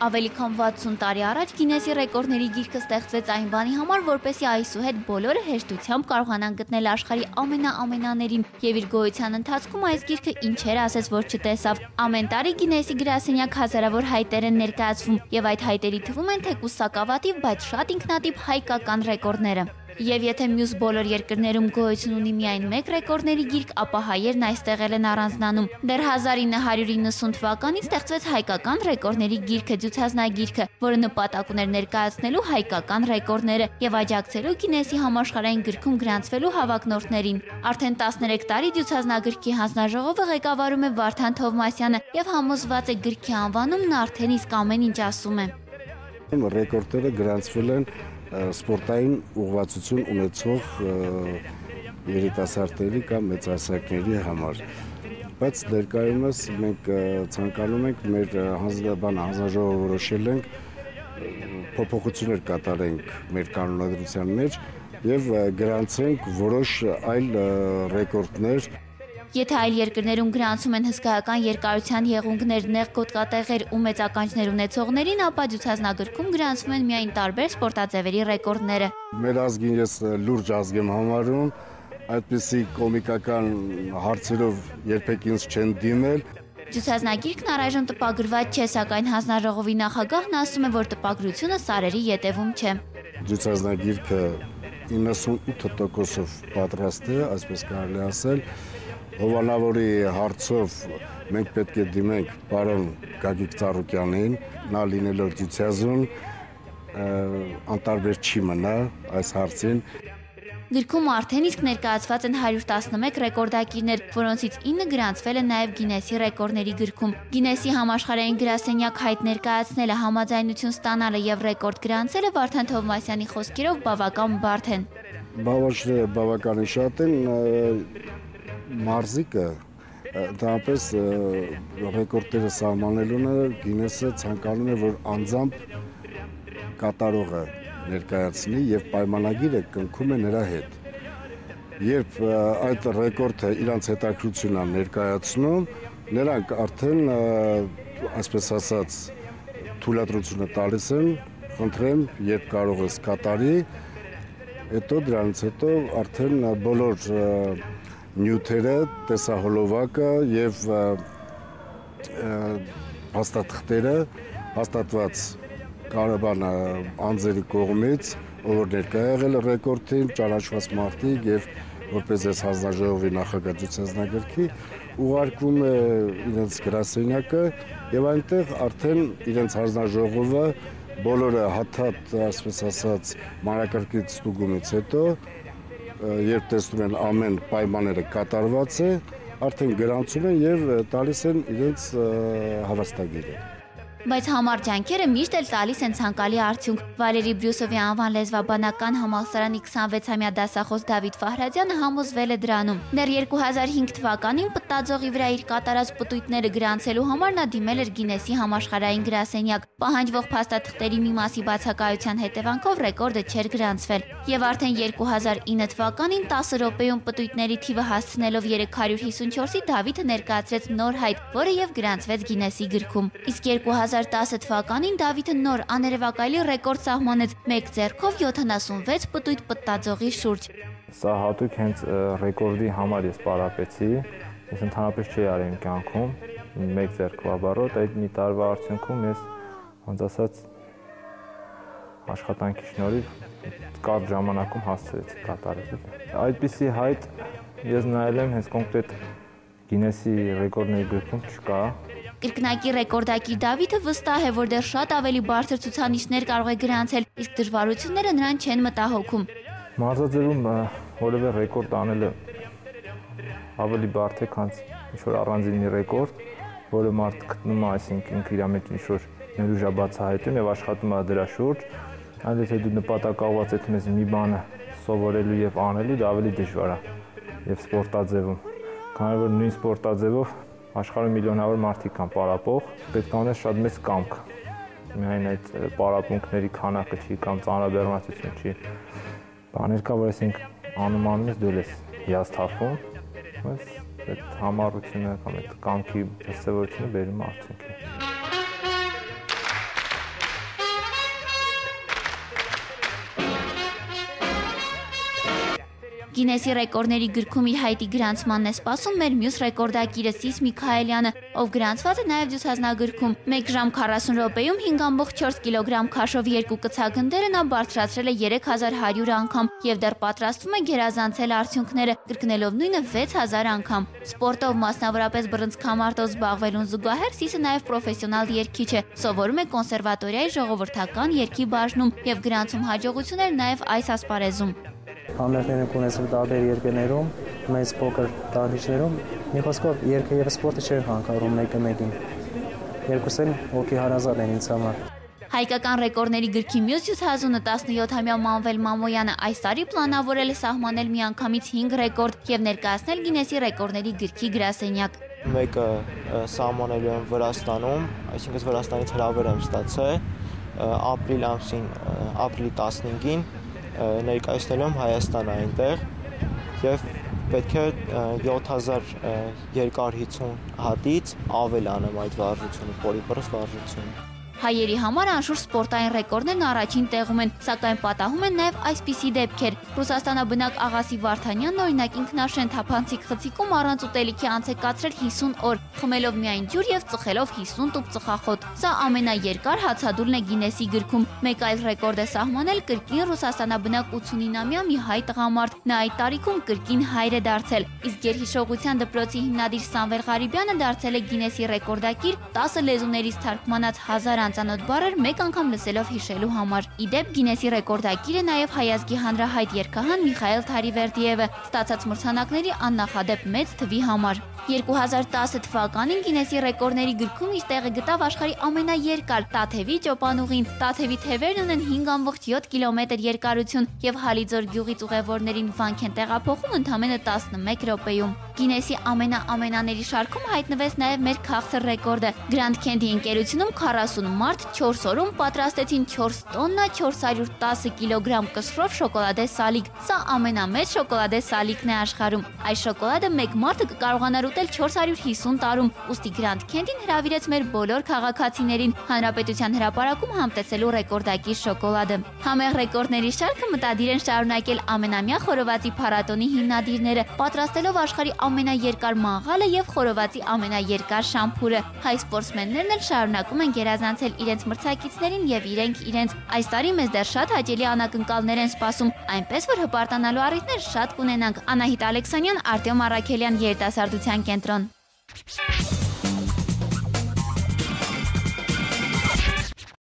Ավելի քան 60 տարի առաջ Գինեսի ռեկորդների գիրքը ստեղծվեց այն բանի համար, որպեսզի այսուհետ բոլորը հեշտությամբ կարողանան գտնել աշխարհի ամենաամենաներին եւ իր գոյության ընթացքում այս գիրքը ինչեր ասես որ չտեսավ։ Ամեն տարի Գինեսի գրասենյակ հազարավոր հայտեր են ներկայացվում եւ այդ հայտերի թվում են թեկուս սակավատիվ, բայց շատ ինքնատիպ հայկական ռեկորդները։ Եվ եթե մյուս բոլոր երկրներում գոյություն ունի միայն մեկ ռեկորդների գիրք, ապա հայերն այստեղ են առանձնանում։ Դեռ 1990 թվականին ստեղծվեց հայկական ռեկորդների գիրքը Ձյուցազնագիրքը, որը նպատակ ուներ ներկայացնելու հայկական ռեկորդները եւ աջակցելու Գինեսի համաշխարհային գրքում գրանցվելու հավակնորդներին։ Արդեն 13 տարի Ձյուցազնագրքի հանձնաժողովը ղեկավարում է Վարդան Թովմասյանը եւ համոզված է գրքի անվանումն արդեն իսկ ամեն ինչ ասում է։ Ռեկորդերը գրանցվել են սպորտային ուղղվածություն ունեցող երիտասարդների կամ մեծահասակների համար բայց ներկայումս մենք ցանկանում ենք մեր հանձնաբան հանձնաժողովը որոշել ենք փոփոխություններ կատարենք մեր կանոնադրության մեջ եւ գրանցենք որոշ այլ ռեկորդներ Եթե այլ երկրներում գրանցում են հսկայական երկարության եղունգներ, նեղ գոտկատեղեր ու մեծ ականջներ ունեցողներին, ապա ջութազնագրքում գրանցվում են միայն տարբեր սպորտաձևերի ռեկորդները։ Մեր ազգին ես լուրջ ազգ եմ համարում, այդպիսի կոմիկական հարցերով երբեք ինձ չեն դիմել։ Ջութազնագիրքն առայժմ տպագրված չէ, սակայն հանձնարարողովի նախագահն ասում է, որ տպագրությունը սարերի յետևում չէ։ Ջութազնագիրքը 98%-ով պատրաստ է, այսպես կարելի ասել, հովանավորի հարցով մենք պետք է դիմենք պարոն Գագիկ Ծառուկյանին, նա լինելով դիցիազուն անտարբեր չի մնա այս հարցին։ Գրքում արդեն իսկ ներկայացված են 111 ռեկորդակիրներ, որոնցից 9 գրանցվել են նաև Գինեսի ռեկորդների գրքում։ Գինեսի համաշխարհային գրասենյակ հայտ ներկայացնելը, համաձայնություն ստանալը եւ ռեկորդ գրանցելը Վարդան Թովմասյանի խոսքերով բավական բարդ են։ Բավարշները բավականին շատ են, մարզիկը դրանպես ռեկորդերը սահմանելուն է Գինեսը ցանկանում է որ անձամբ կատարողը ներկայացնի եւ պայմանագիրը կնքում է նրա հետ երբ այդ ռեկորդը իրանց հետաքրությունն է ներկայացնում նրանք արդեն այսպես ասած թույլատրությունը տալիս են խնդրեմ երբ կարող ես կատարի հետո դրանից հետո արդեն բոլոր նյութերը, տեսահոլովակը եւ հաստատքները հաստատված Ղարաբան անձերի կողմից, ով ներկայ եղել ռեկորդին, ճանաչված մարդիկ եւ որպես ես հանձնաժողովի նախագծությունների ուղարկվում է իրենց գրասենյակը եւ այնտեղ արդեն իրենց հանձնաժողովը բոլորը հաթաթ, ասես ասած, մանրակրկիտ ստուգումից հետո երբ տեսնում են ամեն պայմանները կատարված է, արդեն գրանցում են եւ տալիս են իրենց հավաստագիրը։ Բայց համառ ջանքերը միշտ էլ տալիս են ցանկալի արդյունք։ Վալերի Բրյուսովի անվան լեզվաբանական համալսարանի 26-ամյա դասախոս Դավիթ Ֆահրադյանը համոզվել է դրանում։ Դեռ 2005 թվականին պտտաձողի վրա իր կատարած պտույտները գրանցելու համար նա դիմել էր Գինեսի համաշխարհային գրասենյակ։ Պահանջվող փաստաթղթերի մի մասի բացակայության հետևանքով ռեկորդը չէր գրանցվել։ Եվ արդեն 2009 թվականին 10 րոպեում պտույտների թիվը հասցնելով 354-ի Դավիթը ներկայացրեց նոր հայտ, որը եւ գրանցվեց Գինեսի գրքում։ Իսկ 2010 թվականին Դավիթը նոր աներևակայելի ռեկորդ սահմանեց մեկ ձեռքով 76 պտույտ պտտաձողի շուրջ։ Սա հատուկ հենց ռեկորդի համար ես պարապեցի։ Ես ընդհանրապես չի արել իմ կյանքում մեկ ձեռքով բառոտ, այդ մի տարվա արդյունքում ես ոնց ասած աշխատանքի շնորհիվ կարճ ժամանակում հասցրեցի կատարել։ Այդպիսի հայտ ես նայել եմ հենց կոնկրետ Գինեսի ռեկորդների գրքում չկա, Կրկնակի ռեկորդակիր Դավիթը վստահ է, որ դեռ շատ ավելի բարձր ցուցանիշներ կարող է գրանցել, իսկ դժվարությունները նրան չեն մտահոգում։ Մարզաձևում որևէ ռեկորդ անելը ավելի բարդ է, քան ինչ-որ առանձին մի ռեկորդ, որը մարդ գտնում է, այսինքն ինքը իր մեջ ինչ-որ ներուժ է բացահայտում եւ աշխատում է դրա շուրջ, այլ եթե դու նպատակաուղված ես մի բանը սովորելու եւ անելու, դա ավելի դժվար է եւ սպորտաձևում։ Քանի որ նույն սպորտաձևով աշխարհում միլիոնավոր մարդիկ կան պարապող, պետք է ունես շատ մեծ կամք։ Միայն այդ պարապմունքների քանակը չի կամ ծանրաբեռնվածություն չի։ Բաներ կա, որ ասենք անում անում ես դու ես հիասթափում, բայց այդ համառությունը կամ այդ կամքի դրսևորությունը բերում արդյունքի։ Գինեսի ռեկորդների գրքում իր հայտի գրանցմանն է սպասում մեր մյուս ռեկորդակիրը Սիս Միքայելյանը, ով գրանցված է նաև ջութազնագրքում։ 1 ժամ 40 րոպեում 5.4 կիլոգրամ քաշով երկու կցագնդերը նա բարձրացրել է 3100 անգամ եւ դեռ պատրաստվում է գերազանցել արդյունքները, կրկնելով նույնը 6000 անգամ։ Սպորտով մասնավորապես բռնցքամարտով զբաղվելուն զուգահեռ Սիսը նաև պրոֆեսիոնալ երգիչ է։ Սովորում է կոնսերվատորիայի ժողովրդական երգի բաժնում եւ գրանցում հաջողություններ նաև այս ասպարեզում համերգներ ենք ունեցել տարբեր երկրներում, մեծ փոքր տարիչներում։ Մի խոսքով երկը եւ սպորտը չեն հանկարում մեկը մեկին։ Երկուսն օքի հարազատ են ինձ համար։ Հայկական ռեկորդների գրքի մյուս հյուսազունը 17-ամյա Մանվել Մամոյանը այս տարի պլանավորել է սահմանել միանգամից 5 ռեկորդ եւ ներկայացնել Գինեսի ռեկորդների գրքի գրասենյակ։ Մեկը սահմանելու եմ Վրաստանում, այսինքն Վրաստանից հրավեր եմ ստացել ապրիլ ամսին, ապրիլի 15-ին ներկայացնելու եմ Հայաստան այնտեղ եւ պետք է 7000 250 հատից ավել անեմ այդ վարժությունը, պոլիպրոս վարժությունը։ Հայերի համար անշուշտ սպորտային ռեկորդներն առաջին տեղում են, սակայն պատահում են նաև այսպիսի դեպքեր։ Ռուսաստանաբնակ Աղասի Վարդանյանն օրինակ ինքնաշեն թափանցիկ խցիկում առանց ուտելիքի անց է կացրել 50 օր, խմելով միայն ջուր եւ ծխելով 50 տուփ ծխախոտ։ Սա ամենաերկար հացադուլն է Գինեսի գրքում։ Մեկ այլ ռեկորդ է սահմանել կրկին Ռուսաստանաբնակ 89-ամյա մի հայ տղամարդ։ Նա այդ տարիքում կրկին հայր է դարձել։ Իսկ Գերհիշողության դպրոցի հիմնադիր Սամվել Ղարիբյանը դարձել է Գինեսի ռեկորդակիր 10 լեզուներից թարգմանած 1000 անծանոթ բառեր մեկ անգամ լսելով հիշելու համար։ Իդեպ Գինեսի ռեկորդակիրը նաև հայազգի հանրահայտ երգահան Միխայել Թարիվերդիևը ստացած մրցանակների աննախադեպ մեծ թվի համար։ 2010 թվականին Գինեսի ռեկորդների գրքում իր տեղը գտավ աշխարհի ամենաերկար Տաթևի ճոպանուղին։ Տաթևի թևերն ունեն 5.7 կիլոմետր երկարություն եւ Հալիձոր գյուղից ուղևորներին վանք են տեղափոխում ընդամենը 11 րոպեում։ Գինեսի ամենաամենաների շարքում հայտնվեց նաև մեր քաղցր ռեկորդը։ Grand Candy ընկերությունում 40 մարտ 4 օրում պատրաստեցին 4 տոննա 410 կիլոգրամ կսրով շոկոլադե սալիկ։ Սա ամենամեծ շոկոլադե սալիկն է աշխարհում։ Այս շոկոլադը մեկ մարդը կկարողանար ուտել 450 տարում։ Ոստի Grand Candy-ն հրավիրեց մեր բոլոր քաղաքացիներին հանրապետության հրապարակում համտեսելու ռեկորդակի շոկոլադը։ Համեղ ռեկորդների շարքը մտադիր են շարունակել ամենամյա խորովածի փառատոնի հիմնադիրները, պատրաստելով աշխարհի ամենաերկար մաղալը եւ խորովածի ամենաերկար շամփուրը։ Հայ սպորտսմեններն էլ շարունակում են գերազանցել իրենց մրցակիցներին եւ իրենք իրենց։ Այս տարի մեզ դեռ շատ հաճելի անակնկալներ են սպասում, այնպես որ հպարտանալու առիթներ շատ կունենանք։ Անահիտ Ալեքսանյան, Արտյոմ Արաքելյան, Երիտասարդության կենտրոն։